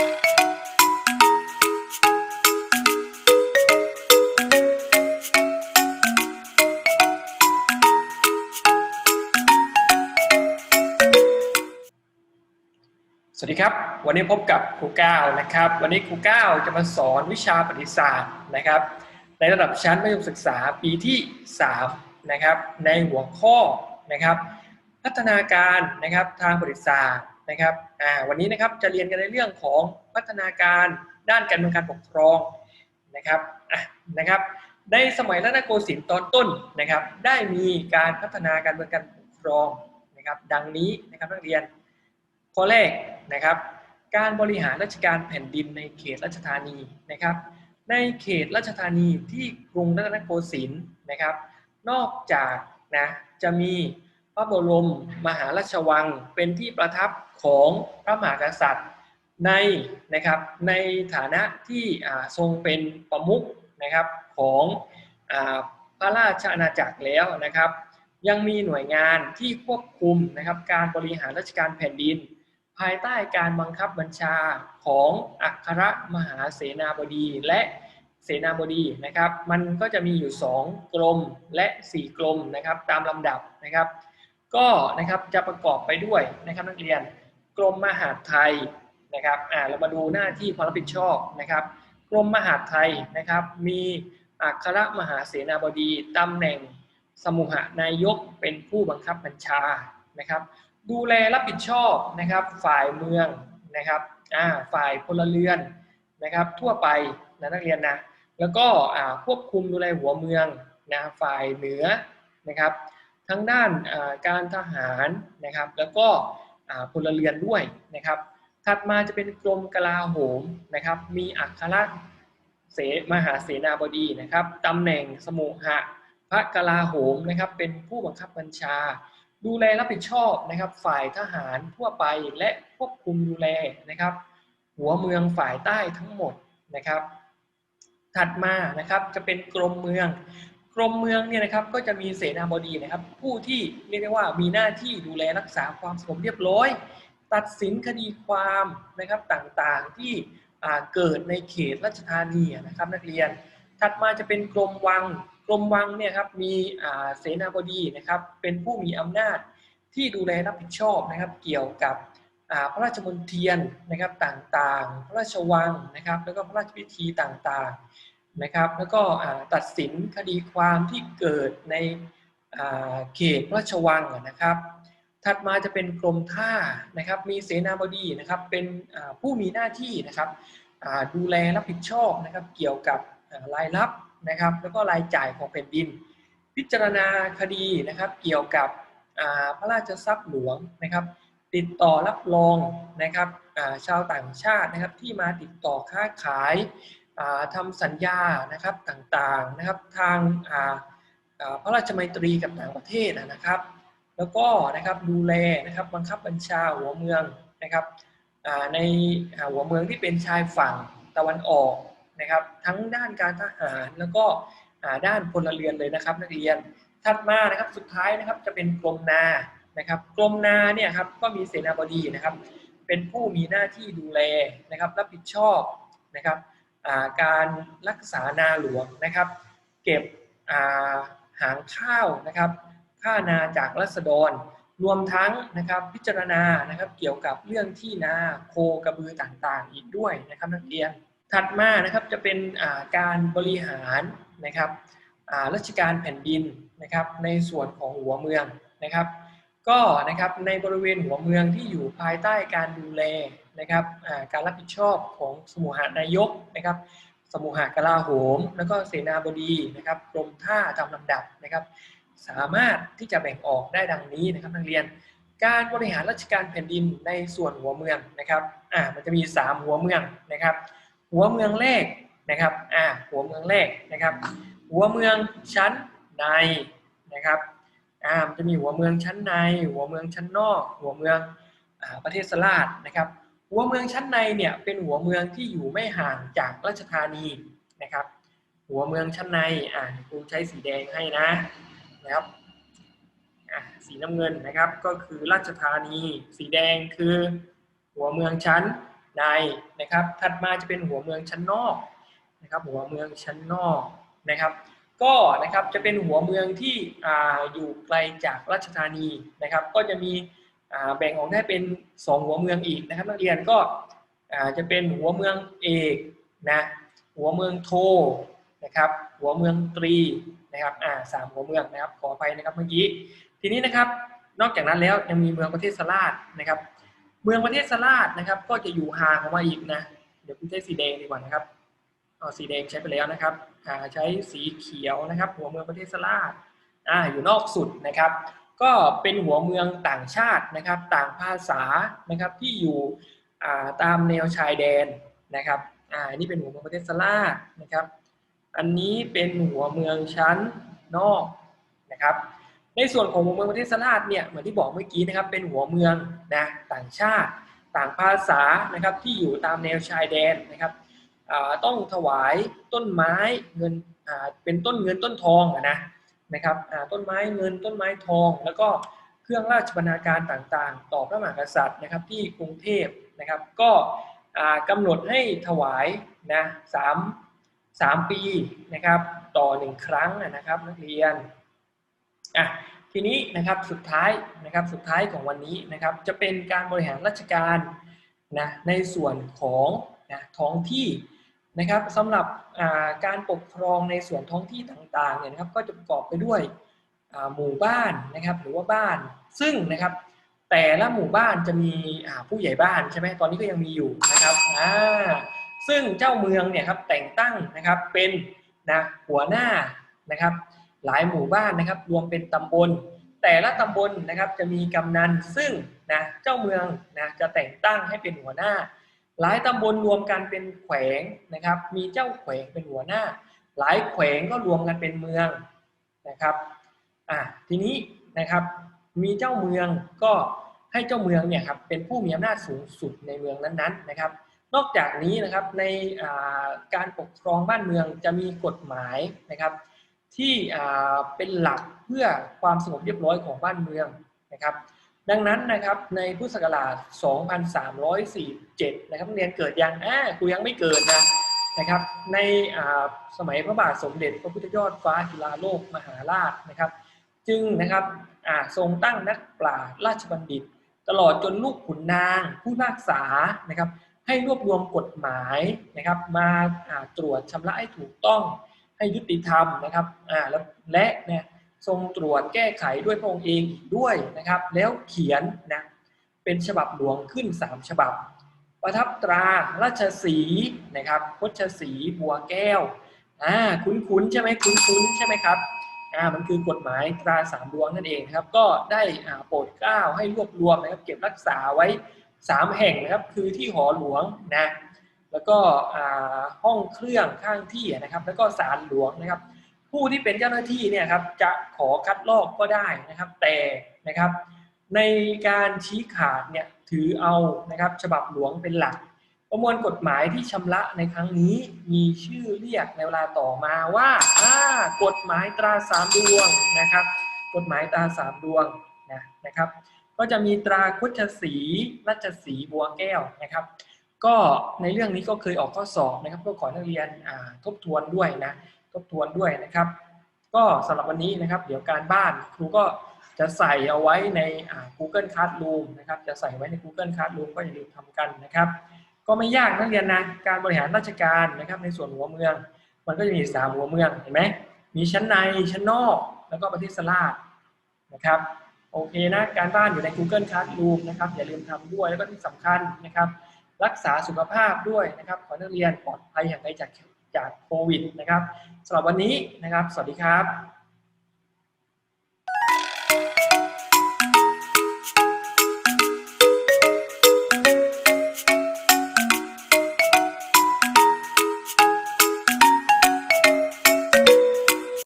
สวัสดีครับ วันนี้พบกับครูก้าวนะครับ วันนี้ครูก้าวจะมาสอนวิชาประวัติศาสตร์นะครับ ในระดับชั้นมัธยมศึกษาปีที่3นะครับในหัวข้อนะครับ พัฒนาการนะครับทางประวัติศาสตร์ นะครับวันนี้นะครับจะเรียนกันในเรื่องของพัฒนาการด้านการเมืองการปกครองนะครับนะครับ ในสมัยรัตนโกสินทร์ตอนต้นนะครับ ได้มีการพัฒนาการเมืองการปกครองนะครับ ดังนี้นะครับนักเรียนข้อแรกนะครับ การบริหารราชการแผ่นดินในเขตราชธานีนะครับ ในเขตราชธานีที่กรุงรัตนโกสินทร์นะครับ นอกจากนะจะมี พระบรมมหาราชวังเป็นที่ประทับของพระมหากษัตริย์ในนะครับในฐานะที่ทรงเป็นประมุขนะครับของอพระราชอาณาจักรแล้วนะครับ ยังมีหน่วยงานที่ควบคุมนะครับการบริหารราชการแผ่นดิน ภายใต้การบังคับบัญชาของอัครมหาเสนาบดีและเสนาบดีนะครับ มันก็จะมีอยู่ 2 กรมและ 4 กรมนะครับตามลำดับนะครับ ก็นะครับจะประกอบไปด้วยนะครับนักเรียนกรมมหาดไทยนะครับอ่าเรามาดูหน้าที่ความรับผิดชอบนะครับ กรมมหาดไทยนะครับมีอัครมหาเสนาบดีตำแหน่งสมุหนายกเป็นผู้บังคับบัญชานะครับ ดูแลรับผิดชอบนะครับฝ่ายเมืองนะครับอ่าฝ่ายพลเรือนนะครับ ทั่วไปนะนักเรียนนะแล้วก็อ่าควบคุมดูแลหัวเมืองนะฝ่ายเหนือนะครับ ทั้งด้านการทหารนะครับ แล้วก็พลเรือนด้วยนะครับ ถัดมาจะเป็นกรมกลาโหมนะครับ มีอัครเสมหาเสนาบดีนะครับตำแหน่งสมุหะพระกลาโหมนะครับเป็นผู้บังคับบัญชา ดูแลรับผิดชอบนะครับฝ่ายทหารทั่วไปและควบคุมดูแลนะครับ หัวเมืองฝ่ายใต้ทั้งหมดนะครับ ถัดมานะครับจะเป็นกรมเมือง กรมเมืองเนี่ยนะครับก็จะมีเสนาบดีนะครับ ผู้ที่เรียกได้ว่ามีหน้าที่ดูแลรักษาความสงบเรียบร้อย ตัดสินคดีความนะครับต่างๆที่เกิดในเขตราชธานีนะครับนักเรียน ถัดมาจะเป็นกรมวังกรมวังเนี่ยครับมีเสนาบดีนะครับเป็นผู้มีอำนาจที่ดูแลรับผิดชอบนะครับเกี่ยวกับพระราชมนเทียนนะครับต่างๆ พระราชวังนะครับแล้วก็พระราชพิธีต่างๆ นะครับ แล้วก็ตัดสินคดีความที่เกิดในเขตพระราชวังนะครับ ถัดมาจะเป็นกรมท่านะครับ มีเสนาบดีนะครับ เป็นผู้มีหน้าที่นะครับดูแลรับผิดชอบนะครับ เกี่ยวกับรายรับนะครับ แล้วก็รายจ่ายของแผ่นดิน พิจารณาคดีนะครับ เกี่ยวกับพระราชทรัพย์หลวงนะครับ ติดต่อรับรองนะครับชาวต่างชาตินะครับที่มาติดต่อค้าขาย ทำสัญญานะครับต่างๆนะครับทางพระราชมัยตรีกับต่างประเทศนะครับ แล้วก็นะครับดูแลนะครับบังคับบัญชาหัวเมืองนะครับในหัวเมืองที่เป็นชายฝั่งตะวันออกนะครับทั้งด้านการทหารแล้วก็ด้านพลเรือนเลยนะครับ นักเรียนถัดมานะครับสุดท้ายนะครับจะเป็นกรมนานะครับกรมนาเนี่ยครับก็มีเสนาบดีนะครับ เป็นผู้มีหน้าที่ดูแลนะครับรับผิดชอบนะครับ การรักษานาหลวงนะครับ เก็บอาหางข้าวนะครับค่านาจากรัษฎร รวมทั้งนะครับพิจารณานะครับเกี่ยวกับเรื่องที่นาโคกระบือต่างๆ อีกด้วยนะครับนักเรียนถัดมานะครับจะเป็นาการบริหารนะครับราชการแผ่นดินนะครับในส่วนของหัวเมืองนะครับ ก็นะครับในบริเวณหัวเมืองที่อยู่ภายใต้การดูแลนะครับการรับผิดชอบของสมุหานายกนะครับสมุหากลาโหม แล้วก็เสนาบดีนะครับกรมท่าตามลำดับนะครับ สามารถที่จะแบ่งออกได้ดังนี้นะครับนักเรียน การบริหารราชการแผ่นดินในส่วนหัวเมืองนะครับอ่ามันจะมี 3 หัวเมืองนะครับ หัวเมืองแรกนะครับอ่าหัวเมืองแรกนะครับ หัวเมืองชั้นในนะครับ อ่ามันจะมีหัวเมืองชั้นใน หัวเมืองชั้นนอก หัวเมืองอประเทศสลาดนะครับ หัวเมืองชั้นในเนี่ยเป็นหัวเมืองที่อยู่ไม่ห่างจากราชธานีนะครับ หัวเมืองชั้นในอ่าครูใช้สีแดงให้นะนะครับสีน้ำเงินนะครับก็คือราชธานี สีแดงคือหัวเมืองชั้นในนะครับ ถัดมาจะเป็นหัวเมืองชั้นนอกนะครับ หัวเมืองชั้นนอกนะครับ ก็นะครับจะเป็นหัวเมืองที่ออยู่ไกลจากราชธานีนะครับ ก็จะมีแบ่งออกได้เป็น 2 หัวเมืองอีกนะครับ นักเรียนก็จะเป็นหัวเมืองเอกนะหัวเมืองโทนะครับหัวเมืองตรีนะครับอ่าสามหัวเมืองนะครับขออภัยนะครับเมื่อกี้ทีนี้นะครับนอกจากนั้นแล้วยังมีเมืองประเทศสลาดนะครับ เมืองประเทศสลาดนะครับ ก็จะอยู่ห่างออกมาอีกนะเดี๋ยวพี่ใช้สีแดงดีกว่านะครับ สีแดงใช้ไปแล้วนะครับใช้สีเขียวนะครับ หัวเมืองประเทศสลาดออยู่นอกสุดนะครับ ก็เป็นหัวเมืองต่างชาตินะครับ ต่างภาษานะครับที่อยู่ตามแนวชายแดนนะครับอ่าอันนี้เป็นหัวเมืองประเทศสลาดนะครับ อันนี้เป็นหัวเมืองชั้นนอกนะครับ ในส่วนของหัวเมืองประเทศสลาดเนี่ยเหมือนที่บอกเมื่อกี้นะครับ เป็นหัวเมืองนะต่างชาติต่างภาษานะครับที่อยู่ตามแนวชายแดนนะครับ ต้องถวายต้นไม้เงินเป็นต้นเงินต้นทองนะนะครับต้นไม้เงินต้นไม้ทอง แล้วก็เครื่องราชบรรณาการต่างๆ ต่อพระมหากษัตริย์นะครับที่กรุงเทพนะครับก็อ่ากำหนดให้ถวายนะสามสามปีนะครับต่อหนึ่งครั้งนะครับนักเรียนอะทีนี้นะครับสุดท้ายนะครับสุดท้ายของวันนี้นะครับจะเป็นการบริหารราชการนะในส่วนของนะท้องที่ นะครับสำหรับการปกครองในส่วนท้องที่ต่างๆเนี่ยนะครับก็จะประกอบไปด้วยหมู่บ้านนะครับหรือว่าบ้านซึ่งนะครับแต่ละหมู่บ้านจะมีผู้ใหญ่บ้านใช่ไหมตอนนี้ก็ยังมีอยู่นะครับอ่าซึ่งเจ้าเมืองเนี่ยครับแต่งตั้งนะครับเป็นนะหัวหน้านะครับหลายหมู่บ้านนะครับรวมเป็นตำบล แต่ละตำบลนะครับจะมีกำนันซึ่งนะเจ้าเมืองนะจะแต่งตั้งให้เป็นหัวหน้า หลายตำบลรวมกันเป็นแขวงนะครับ มีเจ้าแขวงเป็นหัวหน้า หลายแขวงก็รวมกันเป็นเมืองนะครับอะทีนี้นะครับมีเจ้าเมืองก็ให้เจ้าเมืองเนี่ยครับเป็นผู้มีอำนาจสูงสุดในเมืองนั้นๆนะครับ นอกจากนี้นะครับในการปกครองบ้านเมืองจะมีกฎหมายนะครับที่เป็นหลักเพื่อความสงบเรียบร้อยของบ้านเมืองนะครับ ดังนั้นนะครับในพุทธศักราช 2347 นะครับเรียนเกิดยังอ่ากูยังไม่เกิดนะนะครับ ในอ่าสมัยพระบาทสมเด็จพระพุทธยอดฟ้าจุฬาโลกมหาราชนะครับ จึงนะครับอ่าทรงตั้งนักปราชญ์ราชบัณฑิต ตลอดจนลูกขุนนางผู้พิพากษานะครับ ให้รวบรวมกฎหมายนะครับมาอ่าตรวจชำระให้ถูกต้องให้ยุติธรรมนะครับอ่าแล้วและเนี่ย ทรงตรวจแก้ไขด้วยพระองค์เองอีกด้วยนะครับ แล้วเขียนนะเป็นฉบับหลวงขึ้น 3 ฉบับ ประทับตราราชสีนะครับพชสีบัวแก้วอ่าคุ้นๆใช่ไหมคุ้นๆใช่ไหมครับอ่ามันคือกฎหมายตราสามดวงนั่นเองนะครับ ก็ได้อ่าโปรดเกล้าให้รวบรวมนะครับเก็บรักษาไว้ 3 แห่งนะครับคือที่หอหลวงนะแล้วก็อ่าห้องเครื่องข้างที่นะครับ แล้วก็ศาลหลวงนะครับ ผู้ที่เป็นเจ้าหน้าที่เนี่ยครับจะขอคัดลอกก็ได้นะครับ แต่นะครับในการชี้ขาดเนี่ยถือเอานะครับฉบับหลวงเป็นหลัก ประมวลกฎหมายที่ชำระในครั้งนี้มีชื่อเรียกในเวลาต่อมาว่าอ่ากฎหมายตราสามดวงนะครับ กฎหมายตราสามดวงนะนะครับ ก็จะมีตราคุชสีรัชสีบัวแก้วนะครับ ก็ในเรื่องนี้ก็เคยออกข้อสอบนะครับก็ขอนักเรียนทบทวนด้วยนะ ทบทวนด้วยนะครับ ก็สำหรับวันนี้นะครับ เดี๋ยวการบ้านครูก็จะใส่เอาไว้ใน Google Classroom นะครับ จะใส่ไว้ใน Google Classroom ก็อย่าลืมทำกันนะครับ ก็ไม่ยากนักเรียนนะการบริหารราชการนะครับ ในส่วนหัวเมือง มันก็จะมีสามหัวเมืองเห็นไหมมีชั้นในชั้นนอกแล้วก็ประเทศสลาดนะครับโอเคนะการบ้านอยู่ใน Google Classroom นะครับอย่าลืมทำด้วยแล้วก็ที่สำคัญนะครับ รักษาสุขภาพด้วยนะครับขอนักเรียนปลอดภัยอย่างไรจาก จากโควิดนะครับสำหรับวันนี้นะครับ สวัสดีครับ